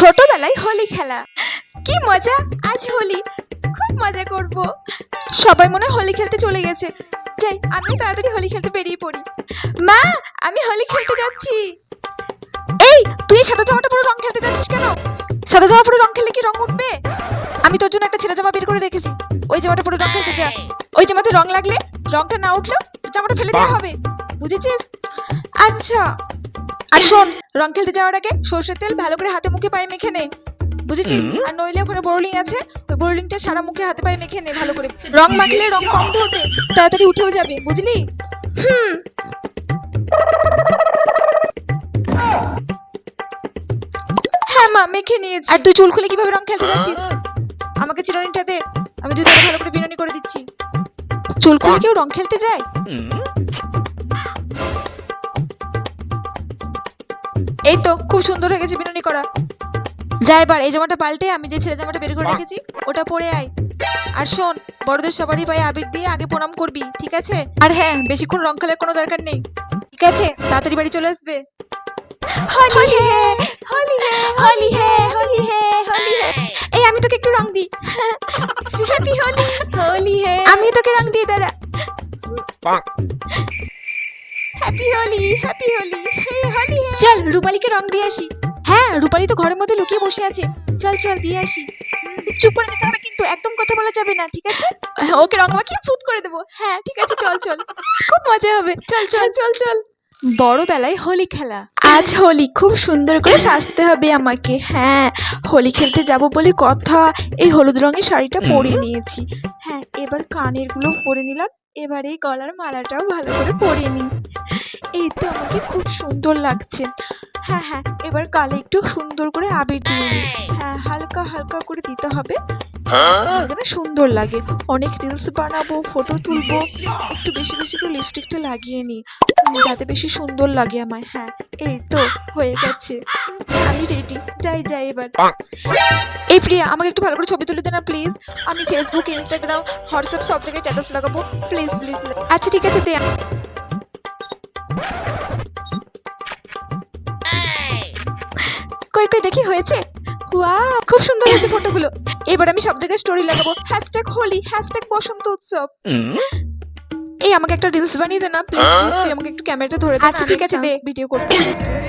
ছোটবেলায় হোলি খেলা। কি মজা আজ হোলি খুব মজা করব। সবাই মনে হোলি খেলতে চলে গেছে। যাই আমিও তাড়াতাড়ি হোলি খেলতে বেরিয়ে পড়ি। মা আমি হোলি খেলতে যাচ্ছি। এই তুই সাদা জামাটা পরে রং খেলতে যাচ্ছিস কেন? সাদা জামা পরে রং খেললে কি রং উঠবে? আমি তোর জন্য একটা ছেঁড়া জামা বের করে রেখেছি। ওই জামাটা পরে রং খেলতে যা। ওই জামাতে রং লাগলে রংটা না উঠলেও জামাটা ফেলে দেওয়া হবে। বুঝেছিস? আচ্ছা আর শোন রং খেলতে যাওয়ার আগে সর্ষের তেল ভালো করে হাতে মুখে পায়ে মেখে নে। বুঝেছিস? আর নইলে ওখানে বোরলিং আছে ওই বোরলিংটা সারা মুখে হাতে পায়ে মেখে নে ভালো করে। রং মাখলে রং কম ধরবে তাড়াতাড়ি উঠেও যাবে বুঝলি? হুম। হ্যাঁ মা মেখে নিয়েছি। আর তুই চুল খুলে কীভাবে রং খেলতে যাচ্ছিস? আমাকে চিরুনিটা দে আমি দুধ ভালো করে বিনুনি করে দিচ্ছি। চুল খুলে কেউ রং খেলতে যায়? এই তো খুব সুন্দর হয়ে গেছে বিনুনি করা। যা এবার এই জামাটা পাল্টে আমি যে ছেলে জামাটা বের করে রেখেছি ওটা পরে আয়। আর শোন বড়দের সবারই পায়ে আবির দিয়ে আগে প্রণাম করবি ঠিক আছে? আর হ্যাঁ বেশিক্ষণ রং খেলার কোনো দরকার নেই। ঠিক আছে? তাড়াতাড়ি বাড়ি চলে আসবে। হোলি হে হোলি হে হোলি হে হোলি হে হোলি হে। এই আমি তোকে একটু রং দিই। হ্যাপি হোলি হোলি হে। আমি তোকে রং দিই দাদা হ্যাপি হোলি হ্যাপি হোলি হোলি চল রূপালীকে রং দিয়ে আসি। হ্যাঁ রূপালী তো ঘরের মধ্যে লুকিয়ে বসে আছে। চল চল দিয়ে আসি। চুপ করে যেতে হবে কিন্তু একদম কথা বলা যাবে না ঠিক আছে? ওকে রং মাখিয়ে ফুট করে দেবো। হ্যাঁ ঠিক আছে চল চল। খুব মজা হবে। চল চল চল চল। বড় বেলায় হোলি খেলা। আজ হোলি খুব সুন্দর করে সাজতে হবে আমাকে। হ্যাঁ হোলি খেলতে যাব বলে কথা। এই হলুদ রঙের শাড়িটা পরে নিয়েছি। হ্যাঁ এবার কানেরগুলো পরে নিলাম। এবার এই গলার মালাটাও ভালো করে পরে নিই এই তো আমাকে খুব সুন্দর লাগছে। হ্যাঁ হ্যাঁ এবার কালে একটু সুন্দর করে আবির দিয়ে নিই হ্যাঁ হালকা হালকা করে দিতে হবে। যেন সুন্দর লাগে। অনেক রিলস বানাবো ফটো তুলবো একটু বেশি বেশি করে লিপস্টিকটা লাগিয়ে নিই। যাতে বেশি সুন্দর লাগে আমায় হ্যাঁ এই তো, হয়ে গেছে। আমি রেডি যাই যাই এবার। এই প্রিয়া, আমাকে একটু ভালো করে ছবি তুলে দে না প্লিজ আমি ফেসবুক ইনস্টাগ্রাম হোয়াটসঅ্যাপ সব জায়গায় স্ট্যাটাস লাগাবো। প্লিজ প্লিজ আচ্ছা ঠিক আছে, দে। কই কই, দেখি, হয়েছে? ওয়াও খুব সুন্দর হয়েছে ফটোগুলো এবার আমি সব জায়গায় স্টোরি লাগাবো। হ্যাশট্যাগ হোলি হ্যাশট্যাগ বসন্ত উৎসব। এই আমাকে একটা রিলস বানিয়ে দে না প্লিজ প্লিজ তুই আমাকে একটু ক্যামেরাটা ধরে দে আচ্ছা ঠিক আছে দে। ভিডিও করতে প্লিজ প্লিজ